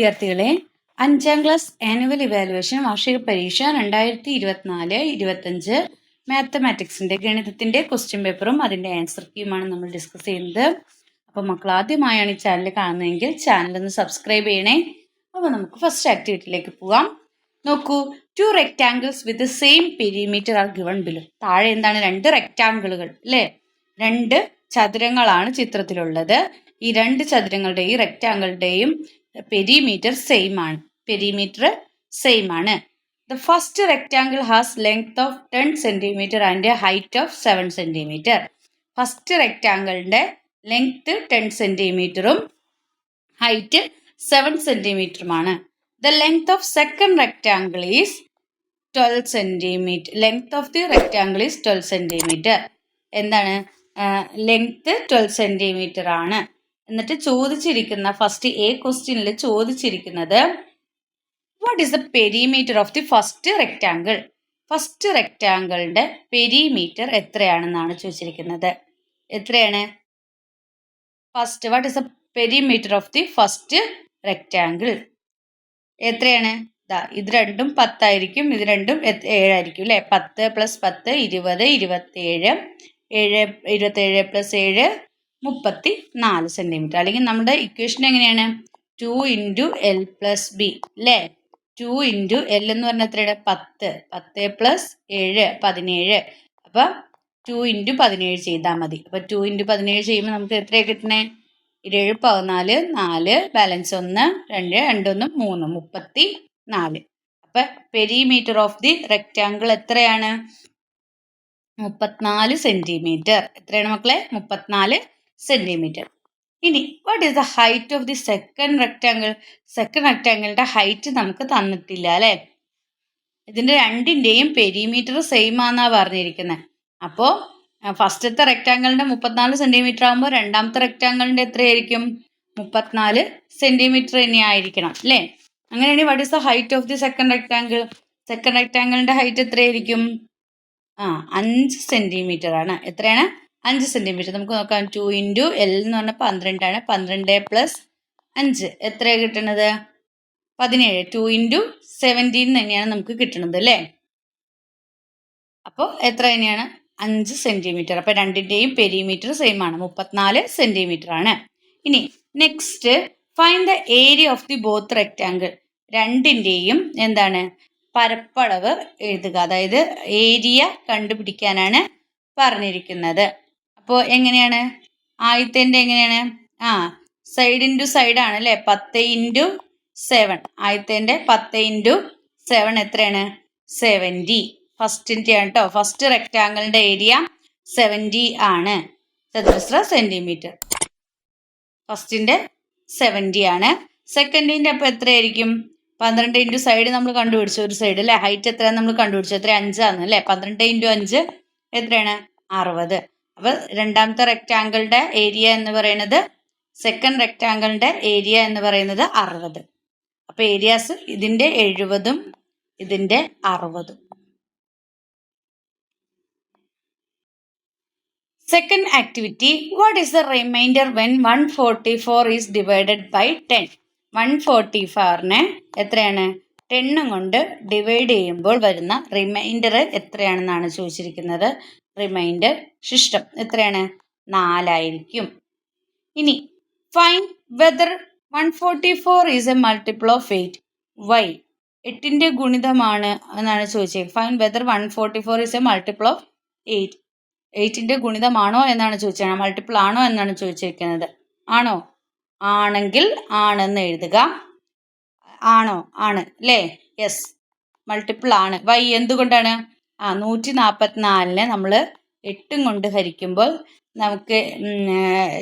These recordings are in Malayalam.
വിദ്യാർത്ഥികളെ അഞ്ചാം ക്ലാസ് ആനുവൽ ഇവാലുവേഷൻ വാർഷിക പരീക്ഷ രണ്ടായിരത്തി ഇരുപത്തിനാല് ഇരുപത്തഞ്ച് മാത്തമാറ്റിക്സിന്റെ ഗണിതത്തിന്റെ ക്വസ്റ്റ്യൻ പേപ്പറും അതിന്റെ ആൻസർ കീയുമാണ് നമ്മൾ ഡിസ്കസ് ചെയ്യുന്നത്. അപ്പോൾ മക്കൾ ആദ്യമായാണ് ഈ ചാനൽ കാണുന്നതെങ്കിൽ ചാനൽ ഒന്ന് സബ്സ്ക്രൈബ് ചെയ്യണേ. അപ്പോൾ നമുക്ക് ഫസ്റ്റ് ആക്ടിവിറ്റിയിലേക്ക് പോവാം. നോക്കൂ two rectangles with same perimeter are given below താഴെ എന്താണ്? രണ്ട് റെക്റ്റാങ്കിളുകൾ അല്ലേ? രണ്ട് ചതുരങ്ങളാണ് ചിത്രത്തിലുള്ളത്. ഈ രണ്ട് ചതുരങ്ങളുടെയും റെക്റ്റാങ്കിളുടെയും പെരിമീറ്റർ സെയിം ആണ്. പെരിമീറ്റർ സെയിം ആണ്. The first rectangle has length of ten centimetre and height of seven centimetre first റെക്റ്റാങ്കിളിന്റെ length ten സെന്റിമീറ്ററും height seven സെന്റിമീറ്ററുമാണ് the length of second rectangle is twelve centimetre length of the rectangle is twelve centimetre എന്താണ്? ലെങ്ത് ട്വൽവ് സെന്റിമീറ്റർ ആണ്. എന്നിട്ട് ചോദിച്ചിരിക്കുന്ന ഫസ്റ്റ് എ ക്വസ്റ്റ്യനിൽ ചോദിച്ചിരിക്കുന്നത് what is the perimeter of the first rectangle first റെക്റ്റാങ്കിളിന്റെ perimeter എത്രയാണെന്നാണ് ചോദിച്ചിരിക്കുന്നത്. എത്രയാണ്? First what is the perimeter of the first rectangle എത്രയാണ്? ഇത് രണ്ടും പത്തായിരിക്കും ഇത് രണ്ടും ഏഴായിരിക്കും അല്ലേ? പത്ത് പ്ലസ് പത്ത് ഇരുപത് ഇരുപത്തേഴ് ഏഴ് ഇരുപത്തേഴ് പ്ലസ് ഏഴ് മുപ്പത്തി നാല് സെന്റിമീറ്റർ അല്ലെങ്കിൽ നമ്മുടെ ഇക്വേഷൻ എങ്ങനെയാണ്? Two into L plus B അല്ലേ ടു ഇന്റു എൽ എന്ന് പറഞ്ഞാൽ എത്രയാണ് പത്ത്. പത്ത് പ്ലസ് ഏഴ് പതിനേഴ്. അപ്പം ടു ഇന്റു പതിനേഴ് ചെയ്താൽ മതി. അപ്പം ടു ഇന്റു പതിനേഴ് ചെയ്യുമ്പോൾ നമുക്ക് എത്രയാണ് കിട്ടണേ ഇരുപത് പതിനാല് നാല് ബാലൻസ് ഒന്ന് രണ്ട് രണ്ടൊന്ന് മൂന്ന്. മുപ്പത്തി നാല് അപ്പം പെരിമീറ്റർ ഓഫ് ദി റെക്റ്റാങ്കിൾ എത്രയാണ്? മുപ്പത്തിനാല് സെന്റിമീറ്റർ എത്രയാണ് മക്കളെ? മുപ്പത്തിനാല് സെന്റിമീറ്റർ ഇനി what is the height of the second rectangle second റെക്റ്റാങ്കിളിന്റെ height നമുക്ക് തന്നിട്ടില്ല അല്ലേ? ഇതിന്റെ രണ്ടിന്റെയും പെരിമീറ്റർ സെയിം ആണെന്നാണ് പറഞ്ഞിരിക്കുന്നത് അപ്പോൾ ഫസ്റ്റത്തെ റെക്റ്റാങ്കിളിന്റെ മുപ്പത്തിനാല് സെന്റിമീറ്റർ ആകുമ്പോൾ രണ്ടാമത്തെ റെക്റ്റാങ്കിളിന്റെ എത്രയായിരിക്കും? മുപ്പത്തിനാല് സെന്റിമീറ്റർ തന്നെ ആയിരിക്കണം അല്ലേ? അങ്ങനെയാണെങ്കിൽ what is the height of the second rectangle second റെക്റ്റാങ്കിളിന്റെ height എത്രയായിരിക്കും? ആ അഞ്ച് സെന്റിമീറ്റർ ആണ്. എത്രയാണ്? അഞ്ച് സെന്റിമീറ്റർ നമുക്ക് നോക്കാം. ടു ഇന്റു എൽ എന്ന് പറഞ്ഞാൽ പന്ത്രണ്ടാണ് പന്ത്രണ്ട് പ്ലസ് അഞ്ച്. എത്രയാണ് കിട്ടണത്? പതിനേഴ്. ടു ഇന്റു സെവന്റീൻ തന്നെയാണ് നമുക്ക് കിട്ടണത് അല്ലേ? അപ്പോൾ എത്ര തന്നെയാണ്? അഞ്ച് സെന്റിമീറ്റർ അപ്പോൾ രണ്ടിന്റെയും പെരിമീറ്റർ സെയിം ആണ്. മുപ്പത്തിനാല് സെന്റിമീറ്റർ ആണ്. ഇനി next find the area of the both rectangle രണ്ടിന്റെയും എന്താണ്? പരപ്പളവ് എഴുതുക. അതായത് ഏരിയ കണ്ടുപിടിക്കാനാണ് പറഞ്ഞിരിക്കുന്നത്. അപ്പോൾ എങ്ങനെയാണ്? ആദ്യത്തെ എങ്ങനെയാണ്? ആ സൈഡ് ഇന്റു സൈഡ് ആണ് അല്ലേ? പത്ത് ഇന്റു സെവൻ ആദ്യത്തെ പത്ത് ഇന്റു സെവൻ എത്രയാണ്? സെവന്റി ഫസ്റ്റിന്റെ ആണ് കേട്ടോ ഫസ്റ്റ് റെക്റ്റാങ്കിളിന്റെ ഏരിയ സെവന്റി ആണ്. ചതുരശ്ര സെന്റിമീറ്റർ ഫസ്റ്റിന്റെ സെവന്റി ആണ്. സെക്കൻഡിന്റെ അപ്പോൾ എത്രയായിരിക്കും? പന്ത്രണ്ട് ഇന്റു സൈഡ് നമ്മൾ കണ്ടുപിടിച്ചു. ഒരു സൈഡ് അല്ലേ ഹൈറ്റ് എത്രയാണ് നമ്മൾ കണ്ടുപിടിച്ചു. എത്ര? അഞ്ചാണ് അല്ലേ? പന്ത്രണ്ട് ഇന്റു അഞ്ച് എത്രയാണ്? അറുപത്. അപ്പോൾ രണ്ടാമത്തെ റെക്റ്റാങ്കിളുടെ ഏരിയ എന്ന് പറയുന്നത് സെക്കൻഡ് റെക്റ്റാങ്കിളിന്റെ ഏരിയ എന്ന് പറയുന്നത് അറുപത്. അപ്പോൾ ഏരിയാസ് ഇതിന്റെ എഴുപതും ഇതിന്റെ അറുപതും. Second activity what is the remainder when one forty four is divided by ten one forty ഫോറിനെ എത്രയാണ് ടെണ്ണും കൊണ്ട് ഡിവൈഡ് ചെയ്യുമ്പോൾ വരുന്ന റിമൈൻഡർ എത്രയാണെന്നാണ് ചോദിച്ചിരിക്കുന്നത്. റിമൈൻഡർ ശിഷ്ടം. എത്രയാണ്? നാലായിരിക്കും. ഇനി find whether one forty four is a multiple of eight why എട്ടിന്റെ ഗുണിതമാണ് എന്നാണ് ചോദിച്ചത് find whether one forty four is a multiple of eight എയ്റ്റിന്റെ ഗുണിതമാണോ എന്നാണ് ചോദിച്ചത് മൾട്ടിപ്പിൾ ആണോ എന്നാണ് ചോദിച്ചിരിക്കുന്നത് ആണോ? ആണെങ്കിൽ ആണെന്ന് എഴുതുക. ആണോ? ആണ്. അല്ലേ യെസ് മൾട്ടിപ്പിൾ ആണ്. വൈ എന്തുകൊണ്ടാണ്? ആ നൂറ്റി നാൽപ്പത്തിനാലിനെ നമ്മൾ എട്ടും കൊണ്ട് ഹരിക്കുമ്പോൾ നമുക്ക്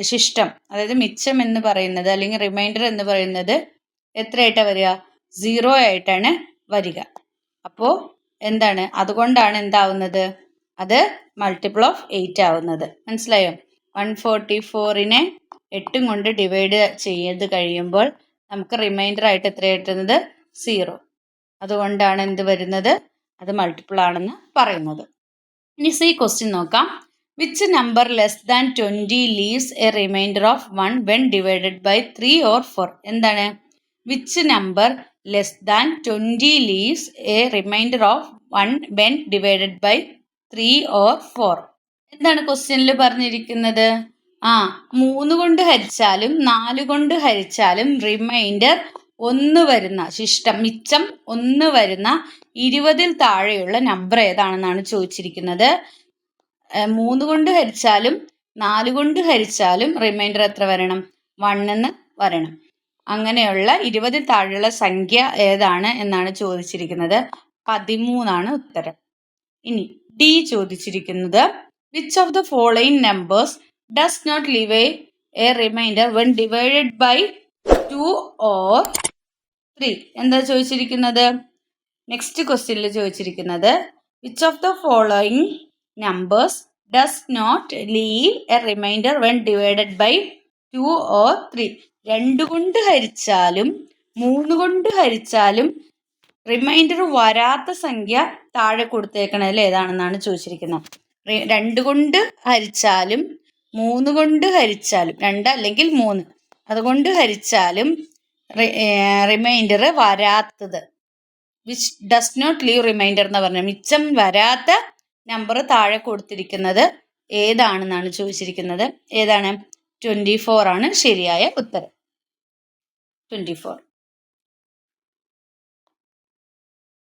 ശിഷ്ടം അതായത് മിച്ചം എന്ന് പറയുന്നത് അല്ലെങ്കിൽ റിമൈൻഡർ എന്ന് പറയുന്നത് എത്രയായിട്ടാണ് വരിക? സീറോ ആയിട്ടാണ് വരിക. അപ്പോൾ എന്താണ്? അതുകൊണ്ടാണ് എന്താവുന്നത്? അത് മൾട്ടിപ്പിൾ ഓഫ് എയ്റ്റ് ആവുന്നത്. മനസ്സിലായോ? വൺ ഫോർട്ടി ഫോറിനെ എട്ടും കൊണ്ട് ഡിവൈഡ് ചെയ്ത് കഴിയുമ്പോൾ നമുക്ക് റിമൈൻഡർ ആയിട്ട് എത്ര കിട്ടുന്നത് സീറോ അതുകൊണ്ടാണ് എന്ത് വരുന്നത്? അത് മൾട്ടിപ്പിൾ ആണെന്ന് പറയുന്നത്. ഇനി സി ക്വസ്റ്റ്യൻ നോക്കാം. Which number less than twenty leaves a remainder of one when divided by three or four എന്താണ്? Which number less than twenty leaves a remainder of one when divided by three or four എന്താണ് ക്വസ്റ്റ്യനിൽ പറഞ്ഞിരിക്കുന്നത്? ആ മൂന്ന് കൊണ്ട് ഹരിച്ചാലും നാല് കൊണ്ട് ഹരിച്ചാലും റിമൈൻഡർ ഒന്ന് വരുന്ന ശിഷ്ടം മിച്ചം ഒന്ന് വരുന്ന ഇരുപതിൽ താഴെയുള്ള നമ്പർ ഏതാണെന്നാണ് ചോദിച്ചിരിക്കുന്നത്. മൂന്ന് കൊണ്ട് ഹരിച്ചാലും നാല് കൊണ്ട് ഹരിച്ചാലും റിമൈൻഡർ എത്ര വരണം? വണ്ണെന്ന് വരണം. അങ്ങനെയുള്ള ഇരുപതിൽ താഴെയുള്ള സംഖ്യ ഏതാണ് എന്നാണ് ചോദിച്ചിരിക്കുന്നത്. പതിമൂന്നാണ് ഉത്തരം. ഇനി ഡി ചോദിച്ചിരിക്കുന്നത് which of the following numbers does not leave a remainder when divided by two or three എന്താ ചോദിച്ചിരിക്കുന്നത്? നെക്സ്റ്റ് ക്വസ്റ്റ്യനിൽ ചോദിച്ചിരിക്കുന്നത് which of the following numbers does not leave a remainder when divided by two or three രണ്ട് കൊണ്ട് ഹരിച്ചാലും മൂന്ന് കൊണ്ട് ഹരിച്ചാലും റിമൈൻഡർ വരാത്ത സംഖ്യ താഴെ കൊടുത്തേക്കണതിൽ ഏതാണെന്നാണ് ചോദിച്ചിരിക്കുന്നത്. രണ്ട് കൊണ്ട് ഹരിച്ചാലും മൂന്ന് കൊണ്ട് ഹരിച്ചാലും രണ്ട് അല്ലെങ്കിൽ മൂന്ന്. അതുകൊണ്ട് ഹരിച്ചാലും റിമൈൻഡർ വരാത്തത്. Which does not leave remainder എന്ന് പറഞ്ഞ. മിച്ചം വരാത്ത നമ്പർ താഴെ കൊടുത്തിരിക്കുന്നത് ഏതാണെന്നാണ് ചോദിച്ചിരിക്കുന്നത്. ഏതാണ്? ട്വന്റി ഫോർ ആണ് ശരിയായ ഉത്തരം. Twenty four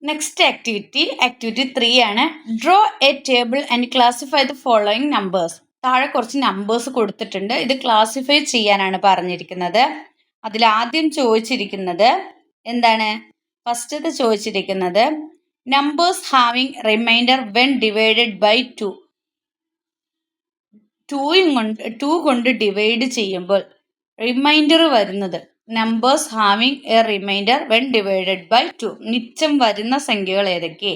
next activity activity three ആണ്. Draw a table and classify the following numbers താഴെ കുറച്ച് നമ്പേഴ്സ് കൊടുത്തിട്ടുണ്ട്. ഇത് ക്ലാസിഫൈ ചെയ്യാനാണ് പറഞ്ഞിരിക്കുന്നത്. അതിൽ ആദ്യം ചോദിച്ചിരിക്കുന്നത് എന്താണ്? ഫസ്റ്റത്തെ ചോദിച്ചിരിക്കുന്നത് numbers having remainder when divided by two ടൂയും കൊണ്ട് ടു കൊണ്ട് ഡിവൈഡ് ചെയ്യുമ്പോൾ റിമൈൻഡർ വരുന്നത് numbers having a remainder when divided by two മിച്ചം വരുന്ന സംഖ്യകൾ ഏതൊക്കെ?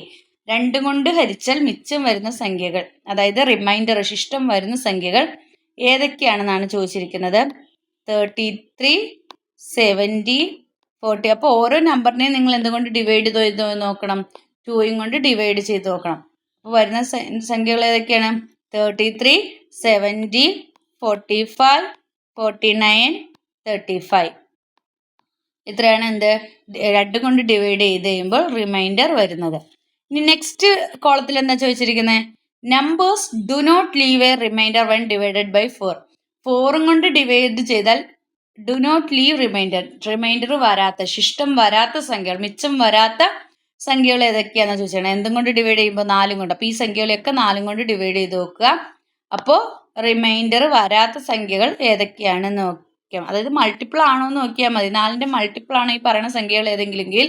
രണ്ടും കൊണ്ട് ഹരിച്ചാൽ മിച്ചം വരുന്ന സംഖ്യകൾ അതായത് റിമൈൻഡർ ശിഷ്ടം വരുന്ന സംഖ്യകൾ ഏതൊക്കെയാണെന്നാണ് ചോദിച്ചിരിക്കുന്നത്? തേർട്ടി ത്രീ സെവന്റി ഫോർട്ടി അപ്പോൾ ഓരോ നമ്പറിനെയും നിങ്ങൾ എന്തുകൊണ്ട് ഡിവൈഡ് ചെയ്ത് നോക്കണം? ടൂയും കൊണ്ട് ഡിവൈഡ് ചെയ്ത് നോക്കണം. അപ്പോൾ വരുന്ന സംഖ്യകൾ ഏതൊക്കെയാണ്? Thirty three seventy forty five forty nine thirty five ഇത്രയാണ് എന്ത്? രണ്ടും കൊണ്ട് ഡിവൈഡ് ചെയ്ത് കഴിയുമ്പോൾ റിമൈൻഡർ വരുന്നത്. ഇനി നെക്സ്റ്റ് കോളത്തിൽ എന്താ ചോദിച്ചിരിക്കുന്നത് numbers do not leave a remainder one divided by four ഫോറും കൊണ്ട് ഡിവൈഡ് ചെയ്താൽ do not leave remainder remainder വരാത്ത ശിഷ്ടം വരാത്ത സംഖ്യകൾ മിച്ചം വരാത്ത സംഖ്യകൾ ഏതൊക്കെയാണെന്ന് ചോദിച്ചാണ്. എന്തും കൊണ്ട് ഡിവൈഡ് ചെയ്യുമ്പോൾ നാലും കൊണ്ട്. അപ്പോൾ ഈ സംഖ്യകളെയൊക്കെ നാലും കൊണ്ട് ഡിവൈഡ് ചെയ്ത് നോക്കുക. അപ്പോൾ റിമൈൻഡർ വരാത്ത സംഖ്യകൾ ഏതൊക്കെയാണെന്ന് നോക്കാം അതായത് മൾട്ടിപ്പിൾ ആണോ എന്ന് നോക്കിയാൽ മതി. നാലിന്റെ മൾട്ടിപ്പിൾ ആണ് ഈ പറയുന്ന സംഖ്യകൾ ഏതെങ്കിലെങ്കിൽ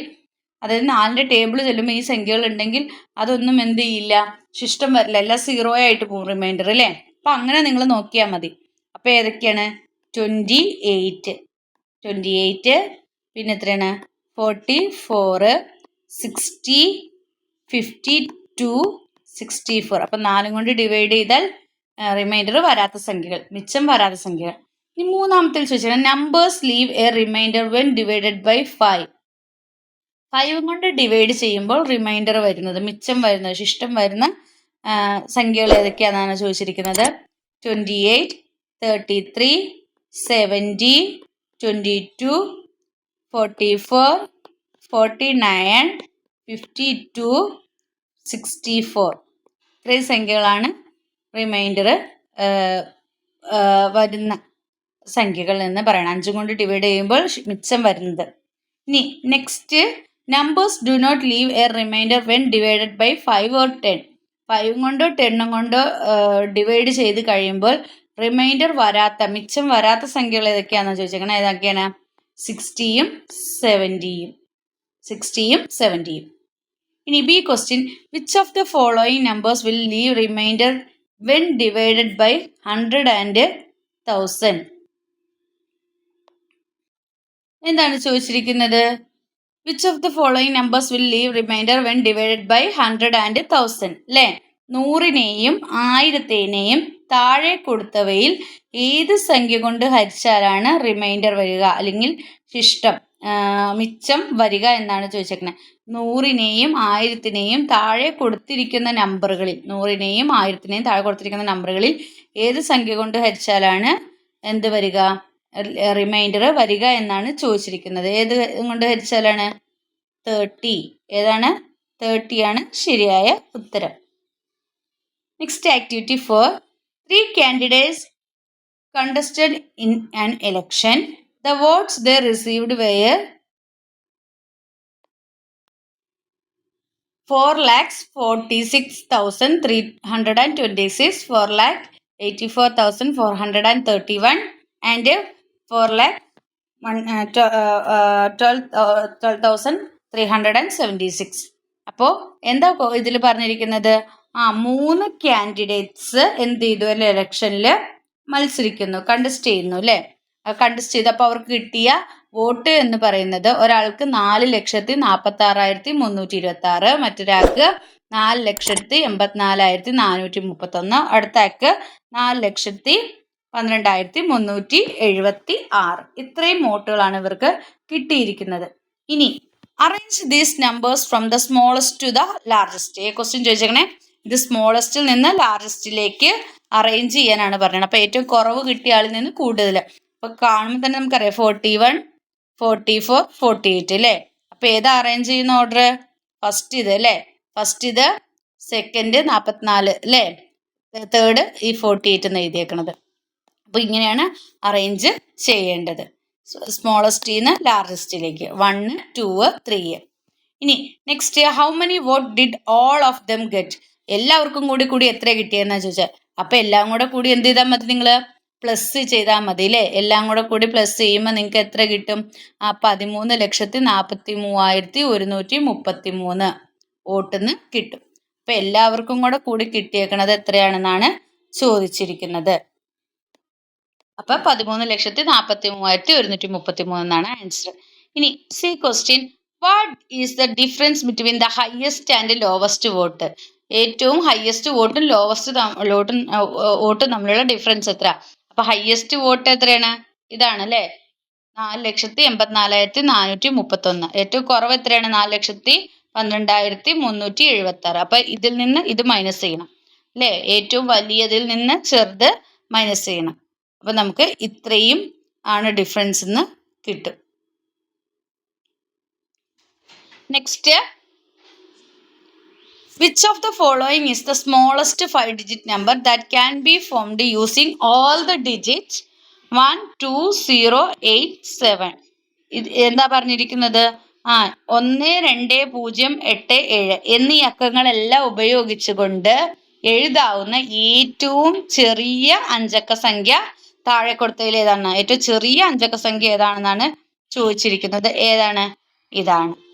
അതായത് നാലിന്റെ ടേബിൾ ചെല്ലുമ്പോൾ ഈ സംഖ്യകൾ ഉണ്ടെങ്കിൽ അതൊന്നും എന്ത് ചെയ്യില്ല. ശിഷ്ടം വരില്ല. എല്ലാം സീറോ ആയിട്ട് പോകും റിമൈൻഡർ അല്ലേ? അപ്പം അങ്ങനെ നിങ്ങൾ നോക്കിയാൽ മതി. അപ്പോൾ ഏതൊക്കെയാണ്? ട്വന്റി എയ്റ്റ് ട്വന്റി എയ്റ്റ് പിന്നെ എത്രയാണ്? Forty four sixty fifty two sixty four അപ്പം നാലും കൊണ്ട് ഡിവൈഡ് ചെയ്താൽ റിമൈൻഡർ വരാത്ത സംഖ്യകൾ മിച്ചം വരാത്ത സംഖ്യകൾ. ഇനി മൂന്നാമത്തെ ചോദിച്ചാൽ numbers leave a remainder when divided by five five കൊണ്ട് ഡിവൈഡ് ചെയ്യുമ്പോൾ റിമൈൻഡർ വരുന്നത് മിച്ചം വരുന്നത് ശിഷ്ടം വരുന്ന സംഖ്യകൾ ഏതൊക്കെയാണെന്നാണ് ചോദിച്ചിരിക്കുന്നത്? Twenty eight thirty three seventy twenty two forty four forty nine fifty two sixty four ഇത്രയും സംഖ്യകളാണ് റിമൈൻഡർ വരുന്ന സംഖ്യകൾ എന്ന് പറയണം. അഞ്ചും കൊണ്ട് ഡിവൈഡ് ചെയ്യുമ്പോൾ മിച്ചം വരുന്നത്. ഇനി next numbers do not leave a remainder when divided by five or ten ഫൈവും കൊണ്ടോ ടെണ്ണും കൊണ്ടോ ഡിവൈഡ് ചെയ്ത് കഴിയുമ്പോൾ റിമൈൻഡർ വരാത്ത മിച്ചം വരാത്ത സംഖ്യകൾ ഏതൊക്കെയാണെന്ന് ചോദിച്ചേക്കണം? ഏതൊക്കെയാണ്? സിക്സ്റ്റിയും സെവന്റിയും സിക്സ്റ്റിയും സെവന്റിയും ഇനി B question which of the following numbers will leave remainder when divided by hundred and thousand എന്താണ് ചോദിച്ചിരിക്കുന്നത്? Which of the following numbers will leave remainder when divided by hundred and thousand അല്ലേ നൂറിനെയും ആയിരത്തിനെയും താഴെ കൊടുത്തവയിൽ ഏത് സംഖ്യ കൊണ്ട് ഹരിച്ചാലാണ് റിമൈൻഡർ വരിക? അല്ലെങ്കിൽ ശിഷ്ടം മിച്ചം വരിക എന്നാണ് ചോദിച്ചേക്കുന്നത് നൂറിനെയും ആയിരത്തിനെയും താഴെ കൊടുത്തിരിക്കുന്ന നമ്പറുകളിൽ നൂറിനെയും ആയിരത്തിനെയും താഴെ കൊടുത്തിരിക്കുന്ന നമ്പറുകളിൽ ഏത് സംഖ്യ കൊണ്ട് ഹരിച്ചാലാണ് എന്ത് വരിക? റിമൈൻഡർ വരിക എന്നാണ് ചോദിച്ചിരിക്കുന്നത്. ഏത് കൊണ്ട് ഹരിച്ചാലാണ്? തേർട്ടി ഏതാണ്? തേർട്ടിയാണ് ശരിയായ ഉത്തരം. Next activity four three candidates contested in an election the votes the received were four lakhs forty six thousand three hundred and twenty six four lakh eighty four thousand four hundred and thirty one and four lakh twelve twelve thousand three hundred and seventy six അപ്പോൾ എന്താ ഇതിൽ പറഞ്ഞിരിക്കുന്നത്? ആ മൂന്ന് കാൻഡിഡേറ്റ്സ് എന്ത് ചെയ്തു അല്ലെ ഇലക്ഷനിൽ മത്സരിക്കുന്നു കണ്ടസ്റ്റ് ചെയ്യുന്നു അല്ലേ? കണ്ടസ്റ്റ് ചെയ്തപ്പോൾ അവർക്ക് കിട്ടിയ വോട്ട് എന്ന് പറയുന്നത് ഒരാൾക്ക് നാല് ലക്ഷത്തി നാൽപ്പത്തി ആറായിരത്തി മുന്നൂറ്റി ഇരുപത്തി ആറ് മറ്റൊരാൾക്ക് നാല് ലക്ഷത്തി എൺപത്തിനാലായിരത്തി നാനൂറ്റി മുപ്പത്തൊന്ന് അടുത്ത ആൾക്ക് നാല് ലക്ഷത്തി പന്ത്രണ്ടായിരത്തി മുന്നൂറ്റി എഴുപത്തി ആറ് ഇത്രയും വോട്ടുകളാണ് ഇവർക്ക് കിട്ടിയിരിക്കുന്നത്. ഇനി arrange these numbers from the smallest to the largest ഈ ക്വസ്റ്റ്യൻ ചോദിച്ചേക്കണേ. ഇത് സ്മോളസ്റ്റിൽ നിന്ന് ലാർജസ്റ്റിലേക്ക് അറേഞ്ച് ചെയ്യാനാണ് പറഞ്ഞത്. അപ്പോൾ ഏറ്റവും കുറവ് കിട്ടിയ ആളിൽ നിന്ന് കൂടുതൽ അപ്പോൾ കാണുമ്പോൾ തന്നെ നമുക്കറിയാം forty one forty four forty eight അല്ലേ അപ്പോൾ ഏതാ അറേഞ്ച് ചെയ്യുന്ന ഓർഡർ ഫസ്റ്റ് ഇത് അല്ലേ ഫസ്റ്റ് ഇത് സെക്കൻഡ് നാൽപ്പത്തിനാല് അല്ലേ തേർഡ് ഈ ഫോർട്ടി എയ്റ്റ് എന്ന് എഴുതിയേക്കണത്. അപ്പോൾ ഇങ്ങനെയാണ് അറേഞ്ച് ചെയ്യേണ്ടത്. സ്മോളസ്റ്റിൽ നിന്ന് ലാർജസ്റ്റിലേക്ക് വണ്ണ് ടു ത്രീ ഇനി next how many vote did all of them get എല്ലാവർക്കും കൂടി കൂടി എത്ര കിട്ടിയെന്നാ ചോദിച്ചാൽ അപ്പൊ എല്ലാം കൂടെ കൂടി എന്ത് ചെയ്താൽ മതി നിങ്ങൾ പ്ലസ് ചെയ്താൽ മതി അല്ലേ എല്ലാം കൂടെ കൂടി പ്ലസ് ചെയ്യുമ്പോൾ നിങ്ങൾക്ക് എത്ര കിട്ടും? ആ പതിമൂന്ന് ലക്ഷത്തി നാൽപ്പത്തി മൂവായിരത്തി ഒരുന്നൂറ്റി മുപ്പത്തി മൂന്ന് വോട്ടിന്ന് കിട്ടും. അപ്പൊ എല്ലാവർക്കും കൂടെ കൂടി കിട്ടിയേക്കണത് എത്രയാണെന്നാണ് ചോദിച്ചിരിക്കുന്നത്. അപ്പൊ പതിമൂന്ന് ലക്ഷത്തി നാൽപ്പത്തി മൂവായിരത്തി ഒരുന്നൂറ്റി മുപ്പത്തി മൂന്നാണ് ആൻസർ ഇനി C question what is the difference between the highest and lowest vote ഏറ്റവും ഹയസ്റ്റ് വോട്ടും ലോവസ്റ്റ് വോട്ടും വോട്ടും തമ്മിലുള്ള ഡിഫറൻസ് എത്ര അപ്പൊ ഹയസ്റ്റ് വോട്ട് എത്രയാണ്? ഇതാണ് അല്ലേ നാല് ലക്ഷത്തി എൺപത്തിനാലായിരത്തി നാനൂറ്റി മുപ്പത്തൊന്ന്. ഏറ്റവും കുറവ് എത്രയാണ്? നാല് ലക്ഷത്തി പന്ത്രണ്ടായിരത്തി മുന്നൂറ്റി എഴുപത്തി ആറ് അപ്പൊ ഇതിൽ നിന്ന് ഇത് മൈനസ് ചെയ്യണം. അല്ലേ? ഏറ്റവും വലിയതിൽ നിന്ന് ചെറുത് മൈനസ് ചെയ്യണം. അപ്പൊ നമുക്ക് ഇത്രയും ആണ് ഡിഫറൻസ് എന്ന് കിട്ടും. Next Which of the following is the smallest five digit number that can be formed using all the digits 1, 2, 0, 8, 7? ഇത് എന്താ പറഞ്ഞിരിക്കുന്നത്? ആ ഒന്ന് രണ്ട് പൂജ്യം എട്ട് ഏഴ് എന്നീ അക്കങ്ങളെല്ലാം ഉപയോഗിച്ചുകൊണ്ട് എഴുതാവുന്ന ഏറ്റവും ചെറിയ അഞ്ചക്ക സംഖ്യ താഴെ കൊടുത്തതിൽ ഏതാണ്? ഏറ്റവും ചെറിയ അഞ്ചക്ക സംഖ്യ ഏതാണെന്നാണ് ചോദിച്ചിരിക്കുന്നത്. ഏതാണ്? ഇതാണ്.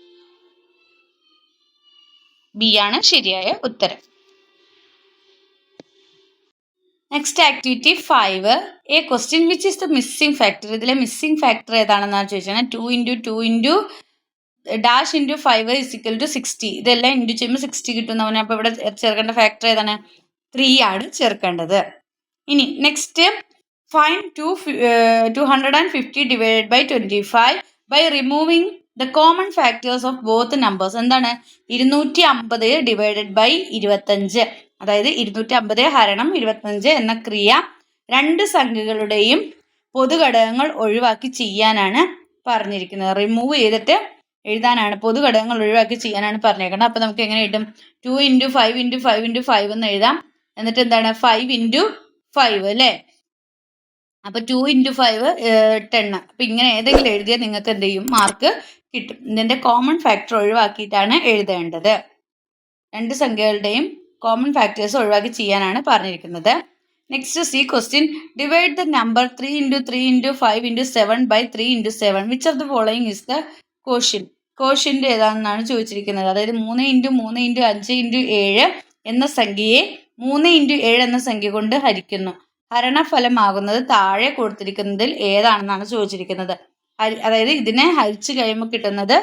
ബി ആണ് ശരിയായ ഉത്തരം. Next activity five A question which is the missing factor ഇതിലെ മിസ്സിംഗ് ഫാക്ടർ ഏതാണെന്നാണ് ചോദിച്ചാൽ two into two into dash into five is equal to sixty ഇതെല്ലാം ഇന്റു ചെയ്യുമ്പോൾ സിക്സ്റ്റി കിട്ടും നമ്മൾ അപ്പോൾ ഇവിടെ ചേർക്കേണ്ട ഫാക്ടർ ഏതാണ്? ത്രീ ആണ് ചേർക്കേണ്ടത്. ഇനി next find two two hundred and fifty divide by twenty five by removing the common factors of both numbers എന്താണ്? ഇരുന്നൂറ്റി അമ്പത് ഡിവൈഡഡ് ബൈ ഇരുപത്തഞ്ച്. അതായത് ഇരുന്നൂറ്റി അമ്പത് ഹരണം ഇരുപത്തഞ്ച് എന്ന ക്രിയ രണ്ട് സംഖ്യകളുടെയും പൊതുഘടകങ്ങൾ ഒഴിവാക്കി ചെയ്യാനാണ് പറഞ്ഞിരിക്കുന്നത്. റിമൂവ് ചെയ്തിട്ട് എഴുതാനാണ് പൊതുഘടകങ്ങൾ ഒഴിവാക്കി ചെയ്യാനാണ് പറഞ്ഞേക്കുന്നത് അപ്പൊ നമുക്ക് എങ്ങനെ കിട്ടും? Two into five into five into five എന്ന് എഴുതാം. എന്നിട്ട് എന്താണ്? ഫൈവ് ഇന്റു ഫൈവ് അല്ലേ? അപ്പൊ ടു ഇന്റു ഫൈവ് ടെൻ അപ്പൊ ഇങ്ങനെ ഏതെങ്കിലും എഴുതിയാൽ നിങ്ങൾക്ക് എന്ത് ചെയ്യും? മാർക്ക് കിട്ടും. ഇതിന്റെ കോമൺ ഫാക്ടർ ഒഴിവാക്കിയിട്ടാണ് എഴുതേണ്ടത്. രണ്ട് സംഖ്യകളുടെയും കോമൺ ഫാക്ടേഴ്സ് ഒഴിവാക്കി ചെയ്യാനാണ് പറഞ്ഞിരിക്കുന്നത്. Next C question divide the number three into three into five into seven by three into seven which of the following is the quotient കോഷ്യന്റെ ഏതാണെന്നാണ് ചോദിച്ചിരിക്കുന്നത്. അതായത് മൂന്ന് ഇന്റു മൂന്ന് ഇന്റു അഞ്ച് ഇന്റു ഏഴ് എന്ന സംഖ്യയെ മൂന്ന് ഇന്റു ഏഴ് എന്ന സംഖ്യ കൊണ്ട് ഹരിക്കുന്നു. ഹരണഫലമാകുന്നത് താഴെ കൊടുത്തിരിക്കുന്നതിൽ ഏതാണെന്നാണ് ചോദിച്ചിരിക്കുന്നത്. അതായത് ഇതിനെ ഹരിച്ചു കഴിയുമ്പോൾ കിട്ടുന്നത്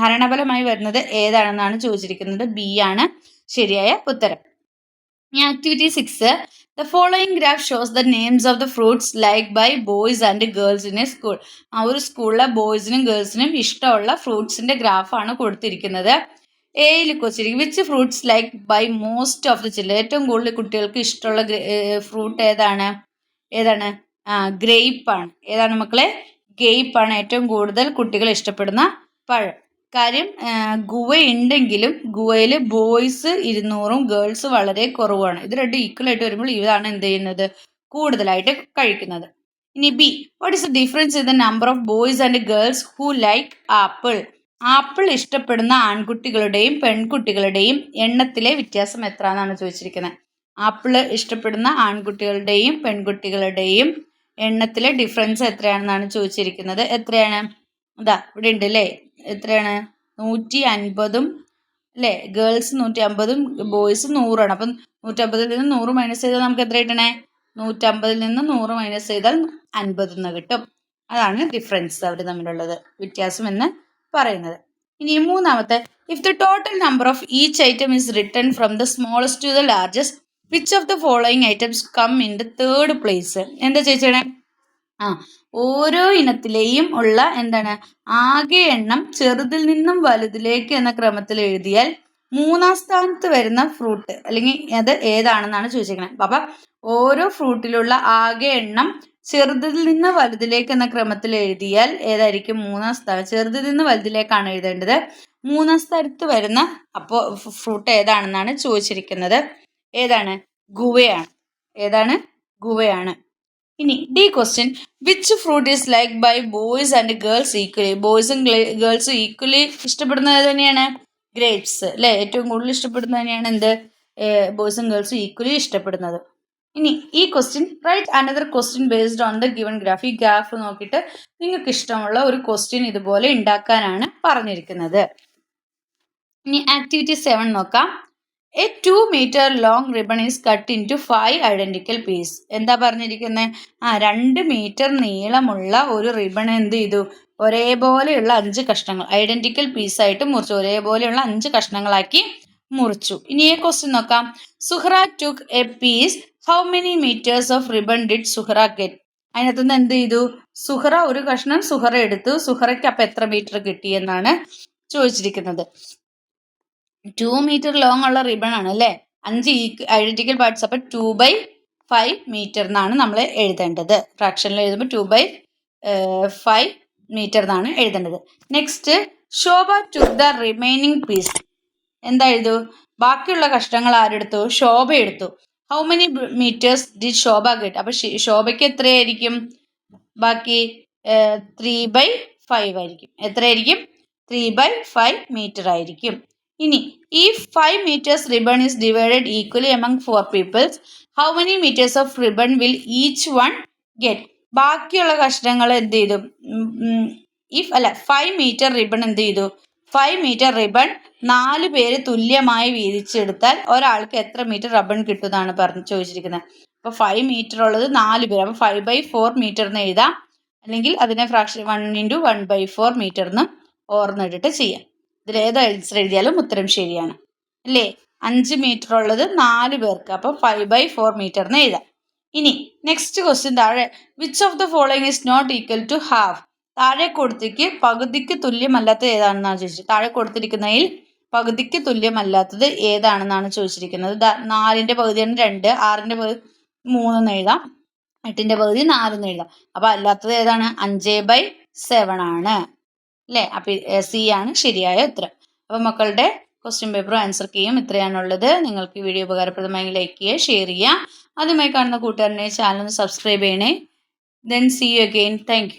ഹരണഫലമായി വരുന്നത് ഏതാണെന്നാണ് ചോദിച്ചിരിക്കുന്നത്. ബി ആണ് ശരിയായ ഉത്തരം. ഇനി activity six the following graph shows the names of the fruits like by boys and girls in a school ആ ഒരു സ്കൂളിലെ ബോയ്സിനും ഗേൾസിനും ഇഷ്ടമുള്ള ഫ്രൂട്ട്സിന്റെ ഗ്രാഫാണ് കൊടുത്തിരിക്കുന്നത്. എയിൽ കൊച്ചിരിക്കും. Which fruits like by most of the children ഏറ്റവും കൂടുതൽ കുട്ടികൾക്ക് ഇഷ്ടമുള്ള ഫ്രൂട്ട് ഏതാണ്? ഏതാണ്? ഗ്രേപ്പാണ്. ഏതാണ് മക്കളെ? ഗ്രേപ്പാണ് ഏറ്റവും കൂടുതൽ കുട്ടികൾ ഇഷ്ടപ്പെടുന്ന പഴം. കാര്യം ഗുവ ഉണ്ടെങ്കിലും ഗുവയിൽ ബോയ്സ് ഇരുന്നൂറും ഗേൾസ് വളരെ കുറവാണ് ഇത് രണ്ടും ഈക്വൽ ആയിട്ട് വരുമ്പോൾ ഇതാണ് എന്ത് ചെയ്യുന്നത്? കൂടുതലായിട്ട് കഴിക്കുന്നത്. ഇനി B what is the difference in the number of boys and girls who like apple apple ഇഷ്ടപ്പെടുന്ന ആൺകുട്ടികളുടെയും പെൺകുട്ടികളുടെയും എണ്ണത്തിലെ വ്യത്യാസം എത്ര എന്നാണ് ചോദിച്ചിരിക്കുന്നത് ആപ്പിൾ ഇഷ്ടപ്പെടുന്ന ആൺകുട്ടികളുടെയും പെൺകുട്ടികളുടെയും എണ്ണത്തിലെ ഡിഫറൻസ് എത്രയാണെന്നാണ് ചോദിച്ചിരിക്കുന്നത്? എത്രയാണ്? അതാ ഇവിടെ ഉണ്ട് അല്ലേ എത്രയാണ്? നൂറ്റി അൻപതും അല്ലേ? ഗേൾസ് നൂറ്റി അമ്പതും ബോയ്സ് നൂറാണ്. അപ്പം നൂറ്റമ്പതിൽ നിന്ന് നൂറ് മൈനസ് ചെയ്താൽ നമുക്ക് എത്ര കിട്ടണേ? നൂറ്റമ്പതിൽ നിന്ന് നൂറ് മൈനസ് ചെയ്താൽ അൻപത് എന്ന് കിട്ടും. അതാണ് ഡിഫറൻസ് അവർ തമ്മിലുള്ളത്. വ്യത്യാസം എന്ന് പറയുന്നത്. ഇനി മൂന്നാമത്തെ if the total number of each item is written from the smallest to the largest which of the following items come in the third place എന്താ ചേച്ചിയുടെ? ആ ഓരോ ഇനത്തിലെയും ഉള്ള എന്താണ്? ആകെ എണ്ണം ചെറുതിൽ നിന്നും വലുതിലേക്ക് എന്ന ക്രമത്തിൽ എഴുതിയാൽ മൂന്നാം സ്ഥാനത്ത് വരുന്ന ഫ്രൂട്ട് അല്ലെങ്കിൽ അത് ഏതാണെന്നാണ് ചോദിച്ചിരിക്കുന്നത് അപ്പം ഓരോ ഫ്രൂട്ടിലുള്ള ആകെ എണ്ണം ചെറുതിൽ നിന്ന് വലുതിലേക്ക് എന്ന ക്രമത്തിൽ എഴുതിയാൽ ഏതായിരിക്കും? മൂന്നാം സ്ഥാനം. ചെറുതിൽ നിന്ന് വലുതിലേക്കാണ് എഴുതേണ്ടത്. മൂന്നാം സ്ഥാനത്ത് വരുന്ന അപ്പോ ഫ്രൂട്ട് ഏതാണെന്നാണ് ചോദിച്ചിരിക്കുന്നത്. ഏതാണ്? ഗുവയാണ്. ഏതാണ്? ഗുവയാണ്. ഇനി D question. Which fruit is like by boys and girls equally ബോയ്സും ഗേൾസും ഈക്വലി ഇഷ്ടപ്പെടുന്നത് തന്നെയാണ്. ഗ്രേപ്സ് അല്ലേ? ഏറ്റവും കൂടുതൽ ഇഷ്ടപ്പെടുന്നത് തന്നെയാണ് എന്ത്? ബോയ്സും ഗേൾസും ഈക്വലി ഇഷ്ടപ്പെടുന്നത്. ഇനി ഈ question right another question based on the given graph ഈ ഗ്രാഫ് നോക്കിയിട്ട് നിങ്ങൾക്ക് ഇഷ്ടമുള്ള ഒരു ക്വസ്റ്റ്യൻ ഇതുപോലെ ഉണ്ടാക്കാനാണ് പറഞ്ഞിരിക്കുന്നത്. ഇനി ആക്ടിവിറ്റി സെവൻ നോക്കാം. A two meter long ribbon is cut into five identical piece എന്താ പറഞ്ഞിരിക്കുന്നത് ആ രണ്ട് മീറ്റർ നീളമുള്ള ഒരു റിബൺ എന്ത് ചെയ്തു? ഒരേപോലെയുള്ള അഞ്ച് കഷ്ണങ്ങൾ ഐഡന്റിക്കൽ പീസ് പീസായിട്ട് മുറിച്ചു ഒരേപോലെയുള്ള അഞ്ച് കഷ്ണങ്ങളാക്കി മുറിച്ചു. ഇനി ഈ ക്വസ്റ്റ്യൻ നോക്കാം. Zuhra took a piece how many meters of ribbon did Zuhra get അതിനകത്ത് നിന്ന് എന്ത് ചെയ്തു? സുഹറ ഒരു കഷ്ണം സുഹറ എടുത്തു. സുഹറയ്ക്ക് അപ്പം എത്ര മീറ്റർ കിട്ടി എന്നാണ് ചോദിച്ചിരിക്കുന്നത്. ടു മീറ്റർ ലോങ് ഉള്ള റിബൺ ആണ് അല്ലേ? അഞ്ച് ഐഡന്റിക്കൽ പാർട്സ് അപ്പം ടു ബൈ ഫൈവ് മീറ്റർ എന്നാണ് നമ്മൾ എഴുതേണ്ടത്. ഫ്രാക്ഷനിൽ എഴുതുമ്പോൾ ടു ബൈ ഫൈവ് മീറ്റർ എന്നാണ് എഴുതേണ്ടത്. Next Shobha took the remaining piece എന്താ എഴുതു? ബാക്കിയുള്ള കഷ്ണങ്ങൾ ആരെടുത്തു? ശോഭ എടുത്തു. How many meters did Shobha get അപ്പൊ ശോഭയ്ക്ക് എത്രയായിരിക്കും? ബാക്കി ത്രീ ബൈ ഫൈവ് ആയിരിക്കും. എത്രയായിരിക്കും? ത്രീ ബൈ ഫൈവ് മീറ്റർ ആയിരിക്കും. ഇനി ഈ five meters ribbon is divided equally among four peoples how many meters of ribbon will each one get ബാക്കിയുള്ള കഷ്ണങ്ങൾ എന്ത് ചെയ്തു? ഇഫ് അല്ല ഫൈവ് മീറ്റർ റിബൺ എന്ത് ചെയ്തു? ഫൈവ് മീറ്റർ റിബൺ നാല് പേര് തുല്യമായി വീതിച്ചെടുത്താൽ ഒരാൾക്ക് എത്ര മീറ്റർ റബൺ കിട്ടുമെന്നാണ് പറഞ്ഞ് ചോദിച്ചിരിക്കുന്നത്. അപ്പോൾ ഫൈവ് മീറ്റർ ഉള്ളത് നാല് പേര്. അപ്പോൾ ഫൈവ് ബൈ ഫോർ മീറ്റർ എന്ന് എഴുതാം. അല്ലെങ്കിൽ അതിനെ fraction one into one by four meter എന്ന് ഓർന്നിട്ടിട്ട് ചെയ്യാം. ഇതിൽ ഏതോ ആൻസർ എഴുതിയാലും ഉത്തരം ശരിയാണ്. അല്ലേ? അഞ്ച് മീറ്റർ ഉള്ളത് നാല് പേർക്ക്. അപ്പോൾ ഫൈവ് ബൈ ഫോർ മീറ്റർ എന്ന് എഴുതാം. ഇനി നെക്സ്റ്റ് ക്വസ്റ്റ്യൻ താഴെ which of the following is not equal to half താഴെ കൊടുത്തേക്ക് പകുതിക്ക് തുല്യമല്ലാത്തത് ഏതാണെന്നാണ് ചോദിച്ചത്? താഴെ കൊടുത്തിരിക്കുന്നതിൽ പകുതിക്ക് തുല്യമല്ലാത്തത് ഏതാണെന്നാണ് ചോദിച്ചിരിക്കുന്നത്? നാലിന്റെ പകുതിയാണ് രണ്ട് ആറിന്റെ പകുതി മൂന്നെന്ന് എഴുതാം. എട്ടിന്റെ പകുതി നാലെന്ന് എഴുതാം. അപ്പോൾ അല്ലാത്തത് ഏതാണ്? അഞ്ച് ബൈ സെവൻ ആണ്. അല്ലേ? അപ്പം സി ആണ് ശരിയായ ഉത്തരം. അപ്പോൾ മക്കളുടെ ക്വസ്റ്റ്യൻ പേപ്പറും ആൻസർ കീയും ഇത്രയാണുള്ളത്. നിങ്ങൾക്ക് ഈ വീഡിയോ ഉപകാരപ്രദമായി ലൈക്ക് ചെയ്യുക ഷെയർ ചെയ്യുക. ആദ്യമായി കാണുന്ന കൂട്ടുകാരനെ ചാനൽ സബ്സ്ക്രൈബ് ചെയ്യണേ. Then see you again. Thank